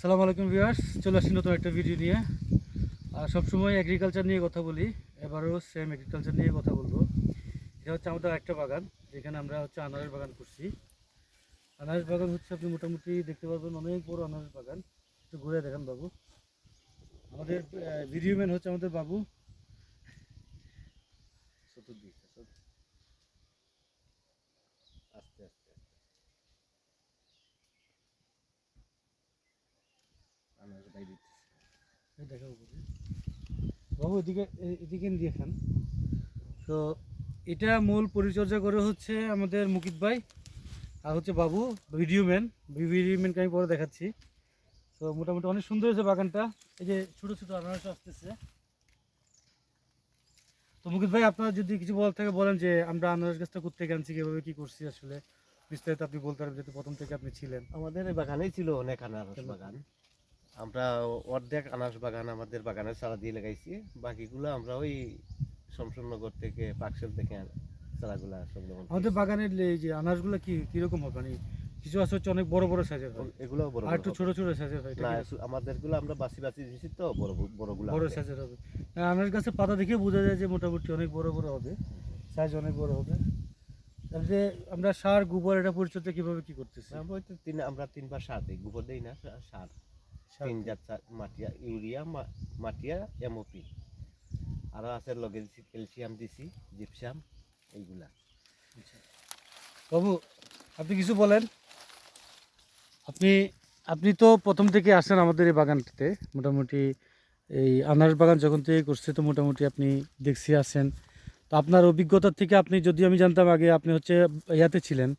সালাম আলাইকুম ভিউয়ার্স, চলে আসছি নতুন একটা ভিডিও নিয়ে। আর সবসময় এগ্রিকালচার নিয়ে কথা বলি, এবারও সেম এগ্রিকালচার নিয়ে কথা বলব। এটা হচ্ছে আমাদের একটা বাগান, যেখানে আমরা হচ্ছে আনারের বাগান করছি। আনারস বাগান হচ্ছে আপনি মোটামুটি দেখতে পারবেন, অনেক বড় আনারস বাগান। একটু ঘুরে দেখেন বাবু। আমাদের ভিডিও ম্যান হচ্ছে আমাদের বাবু। চতুর্দিক আস্তে আস্তে। দিতেছি। এই দেখা উপরে। বাবু এদিকে এদিকে দিয়ে খান। তো এটা মূল পরিচর্যা করে হচ্ছে আমাদের মুকিত ভাই আর হচ্ছে বাবু ভিডিও ম্যান। ভিডিও ম্যানকে আমি পরে দেখাচ্ছি। তো মোটামুটি অনেক সুন্দর হয়েছে বাগানটা। এই যে ছোটো ছোটো আনারস আসতেছে। তো মুকিত ভাই আপনার যদি কিছু বলার থাকে বলেন যে আমরা আনারস গাছটা করতে আনছি কীভাবে কী করছি আসলে। বিস্তারিত আপনি বলতে পারবেন যেহেতু প্রথম থেকে আপনি ছিলেন। আমাদের এই বাগানেই ছিল অনেক আনারস বাগান। আমরা অর্ধেক আনারস বাগান আমাদের বাগানের চারা দিয়ে লাগাইছি। বাকিগুলো আমরা ওই শমশননগর থেকে পাকশাল থেকে চারাগুলা সংগ্রহ আমাদের বাগানের এই যে আনারসগুলো কি কীরকম হবে? মানে কিছু আছে হচ্ছে অনেক বড় বড় সাইজের হয়। এগুলো বড় আর একটু ছোট ছোট সাইজের হয় না আমাদেরগুলো আমরা বাসি বাসি দিয়েছি তো বড় বড়গুলো বড় সাইজের হবে। আর আনারস গাছের পাতা দেখে বোঝা যায় যে মোটামুটি অনেক বড় বড় হবে। সাইজ অনেক বড় হবে। তাহলে আমরা সার গোবর এটা পরিচর্যা কীভাবে কি করতেছি? আমরা তিন আমরা তিনবার সার দিই। গোবর দিই না সার। তিন। জাত মাটিয়া ইউরিয়া মাটিয়া এমওপি আরও আছে লগে দিছি ক্যালসিয়াম দিছি জিপসাম এইগুলা। বাবু আপনি কিছু বলেন? আপনি আপনি তো প্রথম থেকে আসেন আমাদের এই বাগানটাতে। মোটামুটি এই আনারস বাগান যখন থেকে করছে তো মোটামুটি আপনি দেখছি আসেন। তো আপনার অভিজ্ঞতার থেকে আপনি যদি আমি জানতাম আগে আপনি হচ্ছে ইয়াতে ছিলেন।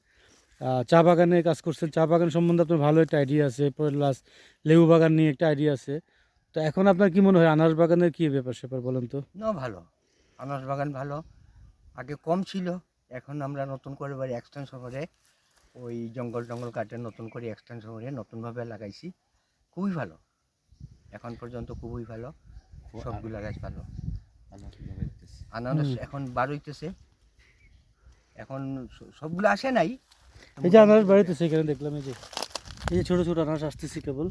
চা বাগানে কাজ করছেন। চা বাগান সম্বন্ধে আপনার ভালো একটা আইডিয়া আছে প্লাস লেবু বাগান নিয়ে একটা আইডিয়া আছে। তো এখন আপনার কি মনে হয় আনারস বাগানের কি ব্যাপার স্যাপার বলেন তো? না ভালো। আনারস বাগান ভালো। আগে কম ছিল এখন আমরা নতুন করে বাড়ি এক্সটেনশন করে ওই জঙ্গল টঙ্গল কাটে নতুন করে এক্সটেনশন করে নতুনভাবে লাগাইছি। খুবই ভালো। এখন পর্যন্ত খুবই ভালো। সবগুলো গাছ ভালো। আনারস এখন বার হইতেছে। এখন সবগুলো আসে নাই। এই যে আনারস বাড়িতে সেখানে দেখলাম এই যে। এই যে ছোটো ছোটো আনারস আসতেছি কেবল।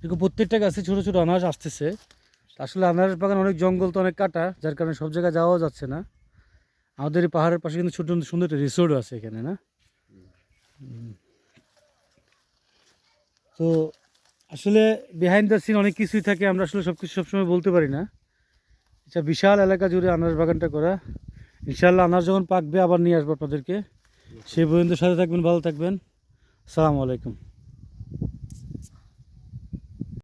দেখো প্রত্যেকটা গাছে ছোটো ছোটো আনারস আসতেছে। আসলে আনারস বাগান অনেক জঙ্গল তো অনেক কাটা, যার কারণে সব জায়গায় যাওয়াও যাচ্ছে না। আমাদের এই পাহাড়ের পাশে কিন্তু ছোটো সুন্দর একটা রিসোর্টও আছে এখানে, না? তো আসলে বিহাইন্ড দ্য সিন অনেক কিছুই থাকে, আমরা আসলে সব কিছু সবসময় বলতে পারি না। এটা বিশাল এলাকা জুড়ে আনারস বাগানটা করা। ইনশাল্লাহ আনার যখন পাকবে আবার নিয়ে আসব আপনাদেরকে। সেই পর্যন্ত সাথে থাকবেন, ভালো থাকবেন। সালামু আলাইকুম।